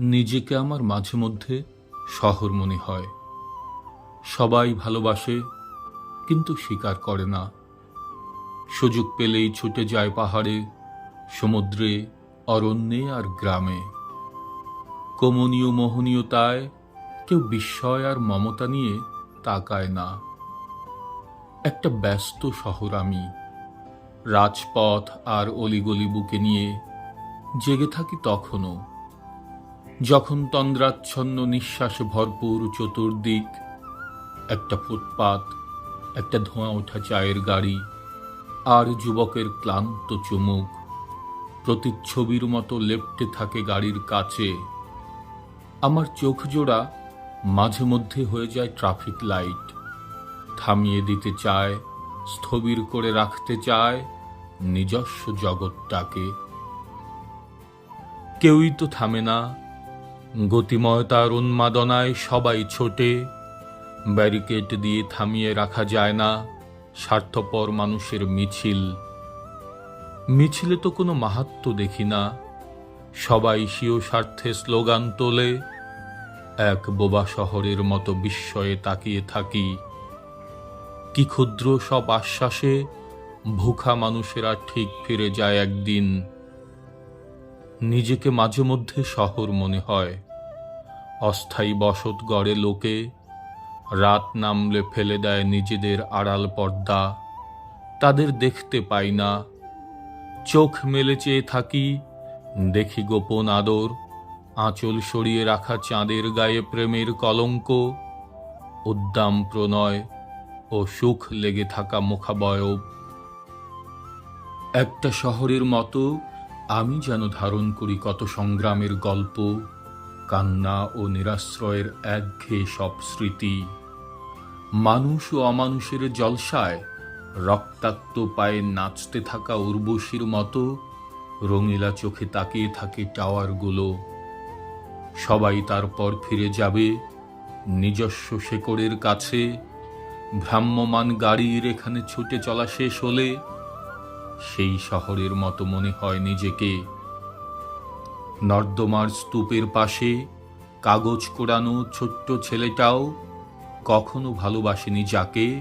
নিজেকে আমার মাঝে মধ্যে শহর মনে হয়। সবাই ভালোবাসে, কিন্তু স্বীকার করে না। সুযোগ পেলেই ছুটে যায় পাহাড়ে, সমুদ্রে, অরণ্যে আর গ্রামে। কমনীয় মোহনীয়তায় কেউ বিস্ময় আর মমতা নিয়ে তাকায় না। একটা ব্যস্ত শহর আমি। রাজপথ আর অলিগলি বুকে নিয়ে জেগে থাকি তখনও। যখন তন্দ্রাচ্ছন্ন নিঃশ্বাস ভরপুর চতুর্দিক, একটা ফুটপাত, একটা ধোঁয়া ওঠা চায়ের গাড়ি, আর যুবকের ক্লান্ত চুমুক, প্রতিচ্ছবির মতো লেপ্টে থাকে গাড়ির কাছে, আমার চোখ জোড়া মাঝে মধ্যে হয়ে যায় ট্রাফিক লাইট। থামিয়ে দিতে চায়, স্থবির করে রাখতে চায় নিজস্ব জগৎটাকে। কেউই তো থামে না গতিময়তার উন্মাদনায় সবাই ছোটে। ব্যারিকেড দিয়ে থামিয়ে রাখা যায় না, স্বার্থপর মানুষের মিছিল। মিছিলে তো কোনো মাহাত্ম দেখি না। সবাই স্বীয় স্বার্থে স্লোগান তোলে। এক বোবা শহরের মতো বিস্ময়ে তাকিয়ে থাকি। কি ক্ষুদ্র সব আশ্বাসে, ভুখা মানুষেরা ঠিক ফিরে যায় একদিন। নিজেকে মাঝে মধ্যে শহর মনে হয়। অস্থায়ী বসত গড়ে লোকে, রাত নামলে ফেলে দেয় নিজেদের আড়াল পর্দা, তাদের দেখতে পাই না। চোখ মেলে চেয়ে থাকি, দেখি গোপন আদর, আঁচল সরিয়ে রাখা চাঁদের গায়ে প্রেমের কলঙ্ক, উদ্দাম প্রণয় ও সুখ লেগে থাকা মুখাবয়ব। একটা শহরের মতো আমি যেন ধারণ করি কত সংগ্রামের গল্প, কান্না ও নিরাশ্রয়ের একঘেয়ে সব স্মৃতি। মানুষ ও অমানুষের জলসায় রক্তাক্ত পায়ে নাচতে থাকা উর্বশীর মতো রঙিলা চোখে তাকিয়ে থাকে টাওয়ারগুলো। সবাই তারপর ফিরে যাবে নিজস্ব শেকড়ের কাছে। ভ্রাম্যমান গাড়ির এখানে ছুটে চলা শেষ হলে সেই শহরের মতো মনে হয় নিজেকে। নর্দমার স্তূপের পাশে কাগজ কোড়ানো ছোট্ট ছেলেটাও কখনো ভালোবাসেনি যাকে।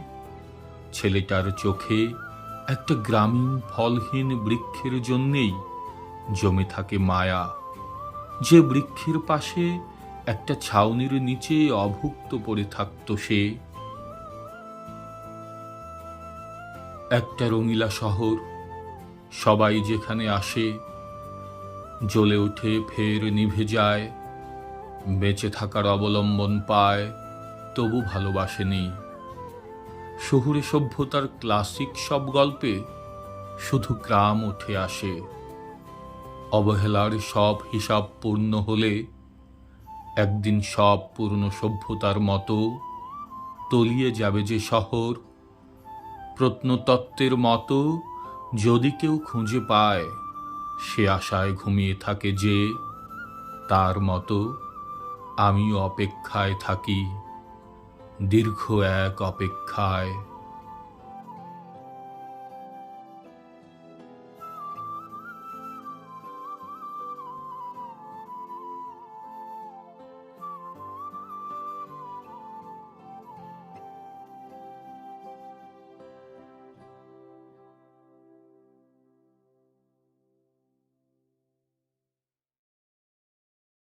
ছেলেটার চোখে একটা গ্রামীণ ফলহীন বৃক্ষের জন্যেই জমে থাকে মায়া। যে বৃক্ষের পাশে একটা ছাউনির নিচে অভুক্ত পড়ে থাকত সে। একটা রঙিলা শহর সবাই যেখানে আসে, জ্বলে ওঠে ফের নিভে যায়, বেঁচে থাকার অবলম্বন পায়, তবু ভালোবাসেনি। শহুরে সভ্যতার ক্লাসিক সব গল্পে শুধু গ্রাম উঠে আসে। অবহেলার সব হিসাব পূর্ণ হলে একদিন সব পূর্ণ সভ্যতার মতো তলিয়ে যাবে যে শহর, প্রত্নতত্ত্বের মতো যদি কেউ খুঁজে পায়, সে আশায় ঘুমিয়ে থাকে যে, তার মতো আমিও অপেক্ষায় থাকি, দীর্ঘ এক অপেক্ষায়।